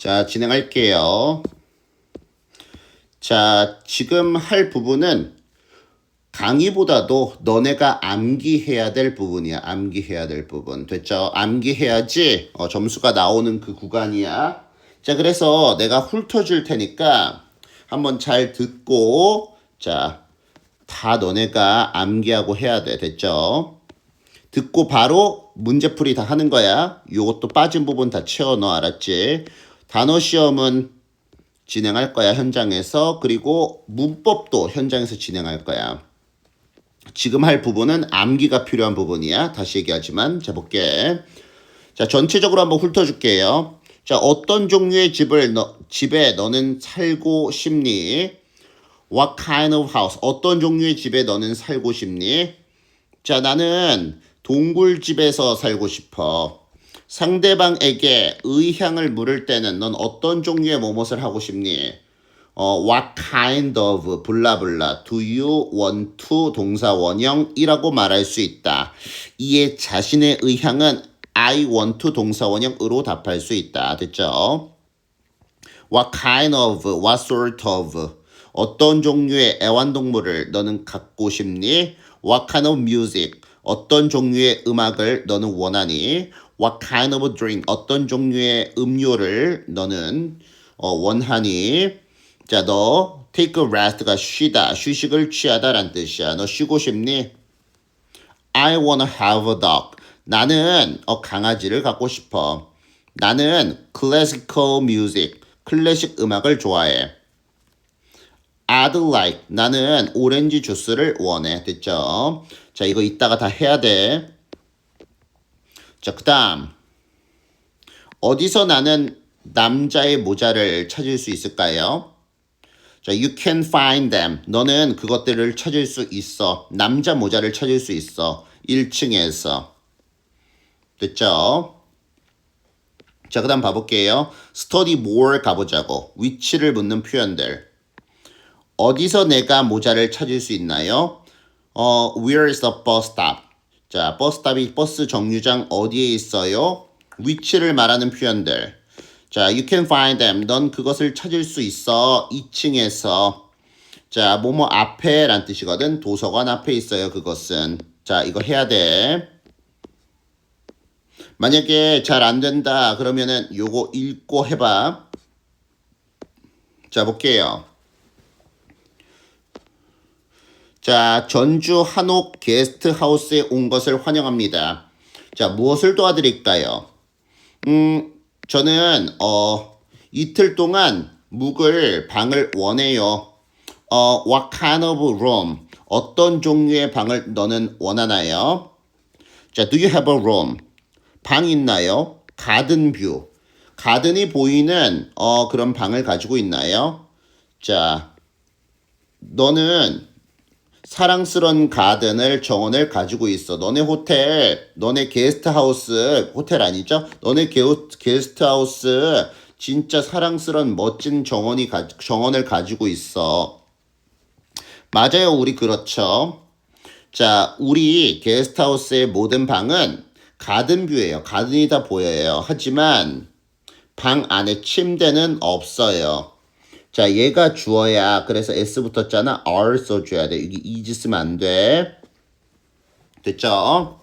자, 진행할게요. 자, 지금 할 부분은 강의보다도 너네가 암기해야 될 부분이야. 암기해야 될 부분. 됐죠? 암기해야지 어, 점수가 나오는 그 구간이야. 자, 그래서 내가 훑어줄 테니까 한번 잘 듣고 자, 다 너네가 암기하고 해야 돼. 됐죠? 듣고 바로 문제풀이 다 하는 거야. 요것도 빠진 부분 다 채워 넣어. 알았지? 단어 시험은 진행할 거야. 현장에서. 그리고 문법도 현장에서 진행할 거야. 지금 할 부분은 암기가 필요한 부분이야. 다시 얘기하지만 자 볼게. 자 전체적으로 한번 훑어줄게요. 자 어떤 종류의 집을 너, 집에 너는 살고 싶니? What kind of house? 어떤 종류의 집에 너는 살고 싶니? 자 나는 동굴집에서 살고 싶어. 상대방에게 의향을 물을 때는 넌 어떤 종류의 뭐뭇을 하고 싶니? 어, what kind of 블라블라 do you want to 동사 원형이라고 말할 수 있다. 이에 자신의 의향은 I want to 동사 원형으로 답할 수 있다. 됐죠? What kind of, what sort of 어떤 종류의 애완동물을 너는 갖고 싶니? What kind of music 어떤 종류의 음악을 너는 원하니? What kind of drink 어떤 종류의 음료를 너는 어, 원하니? 자, 너 take a rest가 쉬다, 휴식을 취하다란 뜻이야. 너 쉬고 싶니? I wanna have a dog. 나는 어, 강아지를 갖고 싶어. 나는 classical music, 클래식 음악을 좋아해. I'd like. 나는 오렌지 주스를 원해. 됐죠? 자, 이거 이따가 다 해야 돼. 자, 그 다음. 어디서 나는 남자의 모자를 찾을 수 있을까요? 자, you can find them. 너는 그것들을 찾을 수 있어. 남자 모자를 찾을 수 있어. 1층에서. 됐죠? 자, 그 다음 봐볼게요. study more 가보자고. 위치를 묻는 표현들. 어디서 내가 모자를 찾을 수 있나요? 어, where is the bus stop? 자, 버스탑이 버스 정류장 어디에 있어요? 위치를 말하는 표현들. 자, you can find them. 넌 그것을 찾을 수 있어. 2층에서. 자, 뭐뭐 앞에 란 뜻이거든. 도서관 앞에 있어요. 그것은. 자, 이거 해야 돼. 만약에 잘 안 된다. 그러면은 요거 읽고 해봐. 자, 볼게요. 자, 전주 한옥 게스트하우스에 온 것을 환영합니다. 자, 무엇을 도와드릴까요? 음, 저는 어 이틀 동안 묵을 방을 원해요. 어 what kind of room? 어떤 종류의 방을 너는 원하나요? 자, do you have a room? 방 있나요? 가든 뷰. 가든이 보이는 어 그런 방을 가지고 있나요? 자, 너는 사랑스런 가든을 정원을 가지고 있어. 너네 호텔, 너네 게스트하우스, 호텔 아니죠? 너네 게, 게스트하우스 진짜 사랑스런 멋진 정원이 가, 정원을 가지고 있어. 맞아요, 우리 그렇죠. 자, 우리 게스트하우스의 모든 방은 가든뷰예요. 가든이 다 보여요. 하지만 방 안에 침대는 없어요. 자, 얘가 주어야. 그래서 S 붙었잖아. R 써줘야 돼. 여기 is 쓰면 안 돼. 됐죠?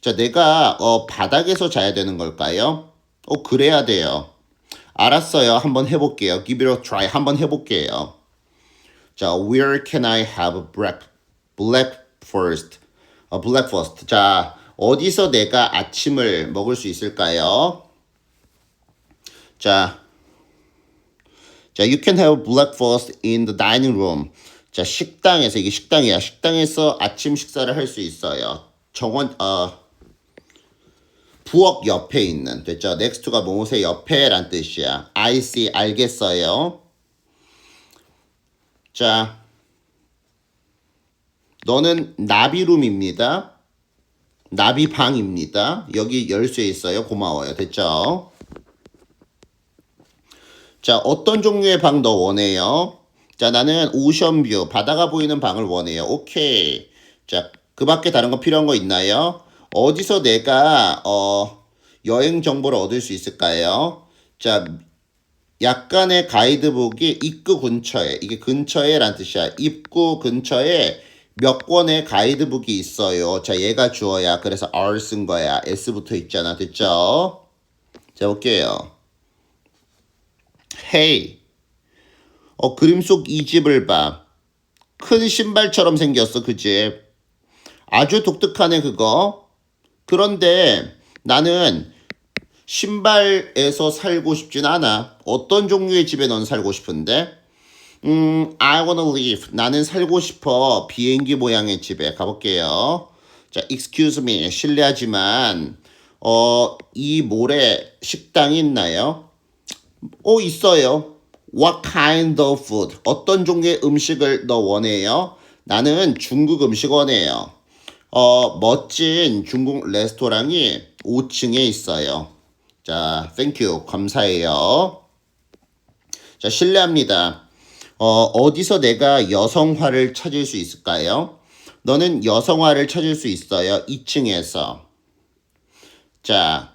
자, 내가 어, 바닥에서 자야 되는 걸까요? 어, 그래야 돼요. 알았어요. 한번 해볼게요. Give it a try. 한번 해볼게요. 자, where can I have break, breakfast? 어, breakfast. 자, 어디서 내가 아침을 먹을 수 있을까요? 자, 자, you can have breakfast in the dining room. 자, 식당에서 이게 식당이야. 식당에서 아침 식사를 할 수 있어요. 정원 어 부엌 옆에 있는 됐죠? next가 무엇의 옆에란 뜻이야. I see 알겠어요. 자, 너는 나비룸입니다. 나비방입니다. 여기 열쇠 있어요. 고마워요. 됐죠? 자, 어떤 종류의 방 너 원해요? 자, 나는 오션뷰, 바다가 보이는 방을 원해요. 오케이. 자, 그 밖에 다른 거 필요한 거 있나요? 어디서 내가, 어, 여행 정보를 얻을 수 있을까요? 자, 약간의 가이드북이 입구 근처에 이게 근처에 란 뜻이야. 입구 근처에 몇 권의 가이드북이 있어요. 자, 얘가 주어야. 그래서 R 쓴 거야. S 붙어 있잖아. 됐죠? 자, 볼게요. Hey. 어, 그림 속 이 집을 봐. 큰 신발처럼 생겼어, 그 집. 아주 독특하네, 그거. 그런데 나는 신발에서 살고 싶진 않아. 어떤 종류의 집에 넌 살고 싶은데? 음, I wanna live. 나는 살고 싶어. 비행기 모양의 집에 가볼게요. 자, excuse me. 실례하지만, 어, 이 모래 식당이 있나요? 어, 있어요. What kind of food? 어떤 종류의 음식을 너 원해요? 나는 중국 음식 원해요. 어, 멋진 중국 레스토랑이 5층에 있어요. 자, you. 감사해요. 자, 실례합니다. 어, 어디서 내가 여성화를 찾을 수 있을까요? 너는 여성화를 찾을 수 있어요. 2층에서. 자,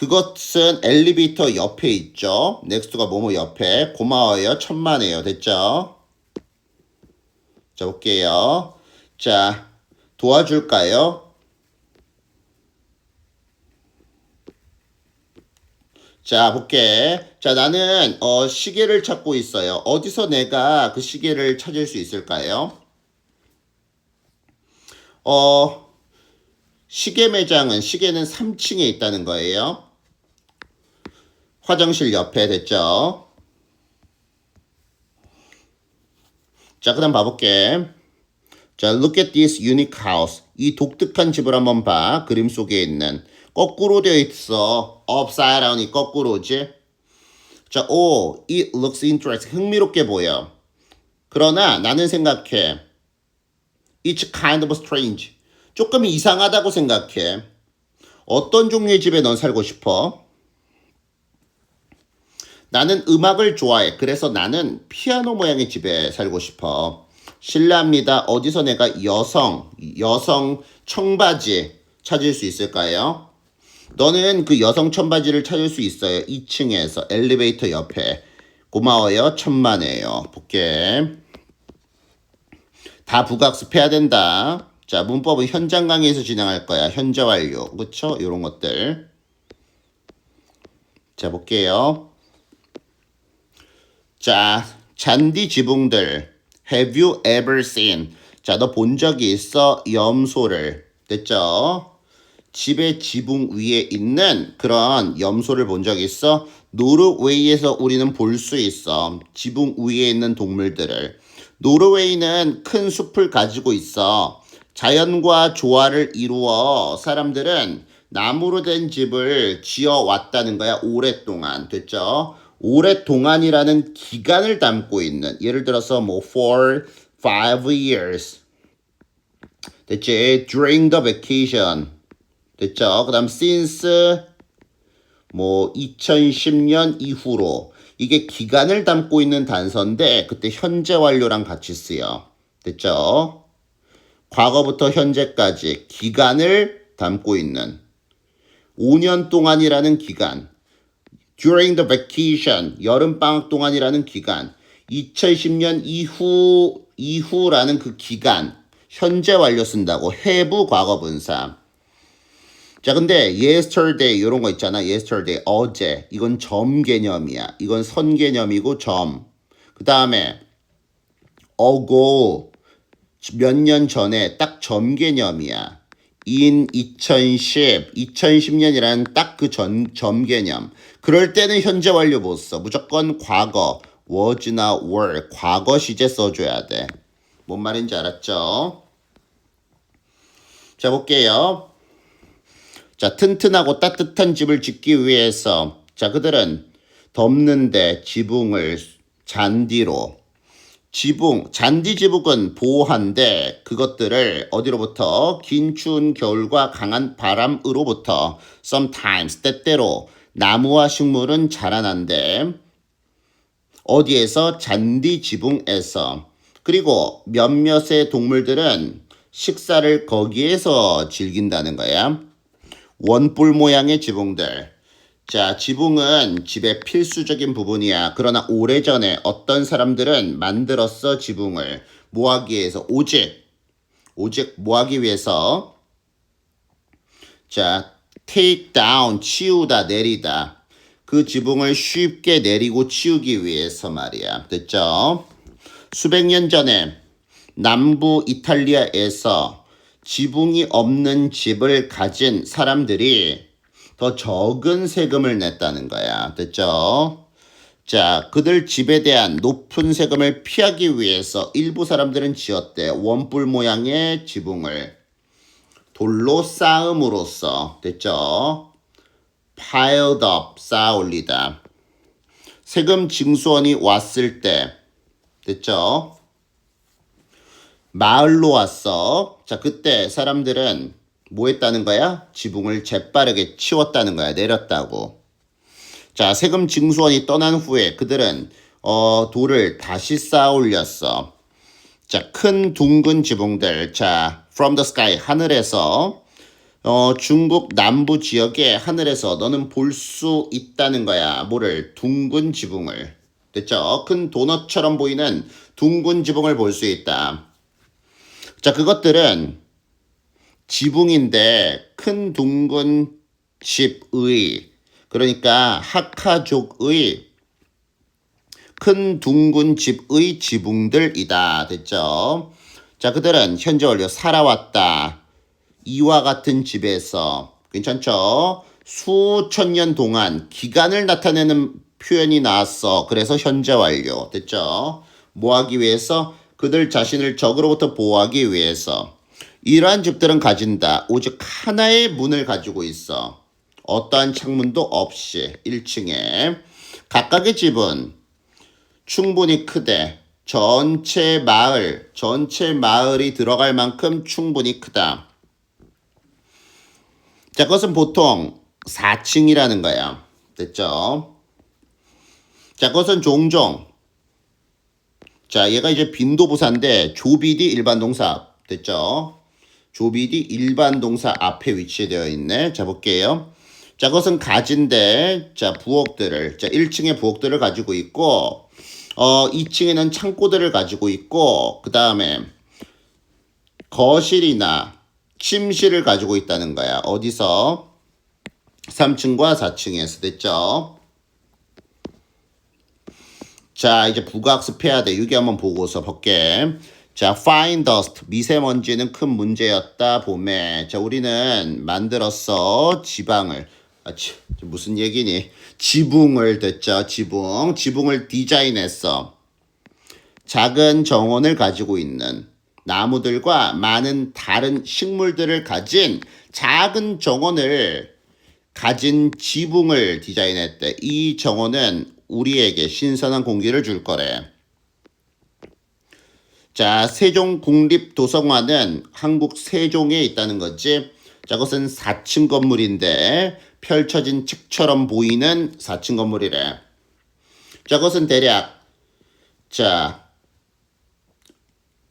그것은 엘리베이터 옆에 있죠. 넥스트가 뭐뭐 옆에. 고마워요. 천만에요. 됐죠? 자, 볼게요. 자, 도와줄까요? 자, 볼게. 자, 나는 어, 시계를 찾고 있어요. 어디서 내가 그 시계를 찾을 수 있을까요? 어, 시계 매장은 시계는 3층에 있다는 거예요. 화장실 옆에 됐죠? 자, 그 다음 봐볼게. 자, look at this unique house. 이 독특한 집을 한번 봐. 그림 속에 있는. 거꾸로 되어 있어. upside down이 거꾸로지. 자, 오, it looks interesting. 흥미롭게 보여. 그러나 나는 생각해. It's kind of strange. 조금 이상하다고 생각해. 어떤 종류의 집에 넌 살고 싶어? 나는 음악을 좋아해. 그래서 나는 피아노 모양의 집에 살고 싶어. 실례합니다. 어디서 내가 여성, 여성 청바지 찾을 수 있을까요? 너는 그 여성 청바지를 찾을 수 있어요. 2층에서 엘리베이터 옆에. 고마워요. 천만에요. 볼게. 다 부각습해야 된다. 자, 문법은 현장 강의에서 진행할 거야. 현재 완료. 그쵸? 이런 것들. 자, 볼게요. 자, 잔디 지붕들. Have you ever seen? 자, 너 본 적이 있어? 염소를. 됐죠? 집의 지붕 위에 있는 그런 염소를 본 적 있어? 노르웨이에서 우리는 볼 수 있어. 지붕 위에 있는 동물들을. 노르웨이는 큰 숲을 가지고 있어. 자연과 조화를 이루어 사람들은 나무로 된 집을 지어 왔다는 거야. 오랫동안. 됐죠? 오랫동안이라는 기간을 담고 있는 예를 들어서 뭐 for five years 됐지? during the vacation 됐죠? 그 다음 since 뭐 2010년 이후로 이게 기간을 담고 있는 단서인데 그때 현재 완료랑 같이 쓰여 됐죠? 과거부터 현재까지 기간을 담고 있는 5년 동안이라는 기간 during the vacation 여름 방학 동안이라는 기간 2010년 이후 이후라는 그 기간 현재 완료 쓴다고 해부 과거 분사. 자 근데 yesterday 이런 거 있잖아. yesterday 어제. 이건 점 개념이야. 이건 선 개념이고 점그 다음에 ago 몇년 전에 딱 점 개념이야 in 2010 2010년이라는 딱그 전 점 개념 그럴 때는 현재 완료 못 써. 무조건 과거 was나 were 과거 시제 써줘야 돼. 뭔 말인지 알았죠? 자 볼게요. 자 튼튼하고 따뜻한 집을 짓기 위해서 자 그들은 덮는데 지붕을 잔디로 지붕 잔디 지붕은 보호한데 그것들을 어디로부터 긴 추운 겨울과 강한 바람으로부터 sometimes 때때로 나무와 식물은 자라난데 어디에서 잔디 지붕에서 그리고 몇몇의 동물들은 식사를 거기에서 즐긴다는 거야. 원뿔 모양의 지붕들. 자, 지붕은 집의 필수적인 부분이야. 그러나 오래전에 어떤 사람들은 만들었어, 지붕을. 뭐 하기 위해서? 오직, 오직 뭐 하기 위해서? 자, take down, 치우다, 내리다. 그 지붕을 쉽게 내리고 치우기 위해서 말이야. 됐죠? 수백 년 전에 남부 이탈리아에서 지붕이 없는 집을 가진 사람들이 더 적은 세금을 냈다는 거야. 됐죠? 자, 그들 집에 대한 높은 세금을 피하기 위해서 일부 사람들은 지었대. 원뿔 모양의 지붕을 돌로 쌓음으로써 됐죠? piled up 쌓아 올리다. 세금 징수원이 왔을 때 됐죠? 마을로 왔어. 자, 그때 사람들은 뭐 했다는 거야? 지붕을 재빠르게 치웠다는 거야. 내렸다고. 자, 세금 징수원이 떠난 후에 그들은 어, 돌을 다시 쌓아 올렸어. 자, 큰 둥근 지붕들. 자, from the sky 하늘에서 어, 중국 남부 지역의 하늘에서 너는 볼 수 있다는 거야. 뭐를? 둥근 지붕을. 됐죠? 큰 도넛처럼 보이는 둥근 지붕을 볼 수 있다. 자, 그것들은 지붕인데 큰 둥근 집의 그러니까 하카족의 큰 둥근 집의 지붕들이다. 됐죠? 자, 그들은 현재 원료 살아왔다. 이와 같은 집에서 괜찮죠? 수천 년 동안 기간을 나타내는 표현이 나왔어. 그래서 현재 완료. 됐죠? 뭐 하기 위해서? 그들 자신을 적으로부터 보호하기 위해서. 이러한 집들은 가진다. 오직 하나의 문을 가지고 있어. 어떠한 창문도 없이 1층에. 각각의 집은 충분히 크대. 전체 마을, 전체 마을이 들어갈 만큼 충분히 크다. 자, 그것은 보통 4층이라는 거야. 됐죠? 자, 그것은 종종. 자, 얘가 이제 빈도부사인데 조비디 일반 동사. 됐죠? 조비디 일반 동사 앞에 위치되어 있네. 자, 볼게요. 자, 그것은 가진데, 자, 부엌들을, 자, 1층에 부엌들을 가지고 있고, 어, 2층에는 창고들을 가지고 있고, 그 다음에 거실이나 침실을 가지고 있다는 거야. 어디서? 3층과 4층에서 됐죠? 자, 이제 부가학습해야 돼. 유기 한번 보고서 볼게. 자, fine dust. 미세먼지는 큰 문제였다. 봄에. 자, 우리는 만들었어. 지방을. 아, 치, 무슨 얘기니? 지붕을 됐죠. 지붕. 지붕을 디자인했어. 작은 정원을 가지고 있는 나무들과 많은 다른 식물들을 가진 작은 정원을 가진 지붕을 디자인했대. 이 정원은 우리에게 신선한 공기를 줄 거래. 자, 세종 국립도서관은 한국 세종에 있다는 거지. 자, 그것은 4층 건물인데 펼쳐진 책처럼 보이는 4층 건물이래. 자, 그것은 대략 자,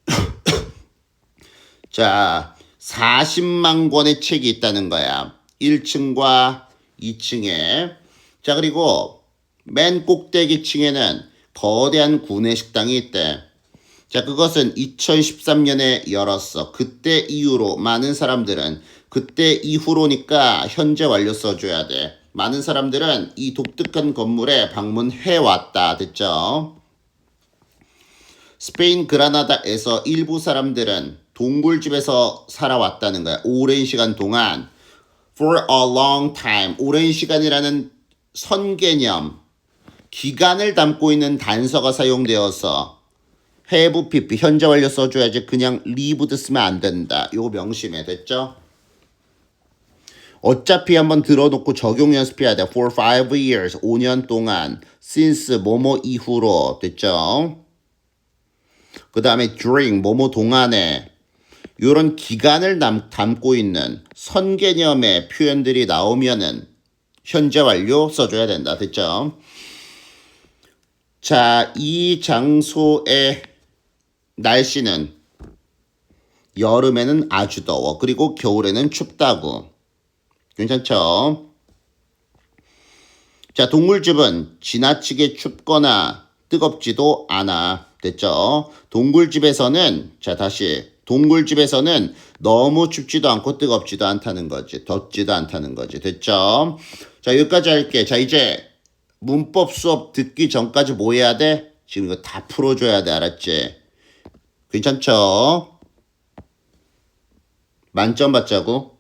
자, 40만 권의 책이 있다는 거야. 1층과 2층에. 자, 그리고 맨 꼭대기 층에는 거대한 구내 식당이 있대. 자, 그것은 2013년에 열었어. 그때 이후로 많은 사람들은 그때 이후로니까 현재 완료 써줘야 돼. 많은 사람들은 이 독특한 건물에 방문해 왔다. 됐죠? 스페인 그라나다에서 일부 사람들은 동굴집에서 살아왔다는 거야. 오랜 시간 동안 for a long time 오랜 시간이라는 선개념 기간을 담고 있는 단서가 사용되어서 have pp 현재 완료 써줘야지 그냥 lived 쓰면 안 된다. 요거 명심해 됐죠? 어차피 한번 들어놓고 적용 연습해야 돼. for five years 5년 동안 since 뭐뭐 이후로 됐죠? 그 다음에 during 뭐뭐 동안에 이런 기간을 담, 담고 있는 선 개념의 표현들이 나오면은 현재 완료 써줘야 된다. 됐죠? 자, 이 장소의 날씨는 여름에는 아주 더워. 그리고 겨울에는 춥다고. 괜찮죠? 자, 동굴집은 지나치게 춥거나 뜨겁지도 않아. 됐죠? 동굴집에서는, 자, 다시. 동굴집에서는 너무 춥지도 않고 뜨겁지도 않다는 거지. 덥지도 않다는 거지. 됐죠? 자, 여기까지 할게. 자, 이제 문법 수업 듣기 전까지 뭐 해야 돼? 지금 이거 다 풀어줘야 돼. 알았지? 괜찮죠? 만점 받자고.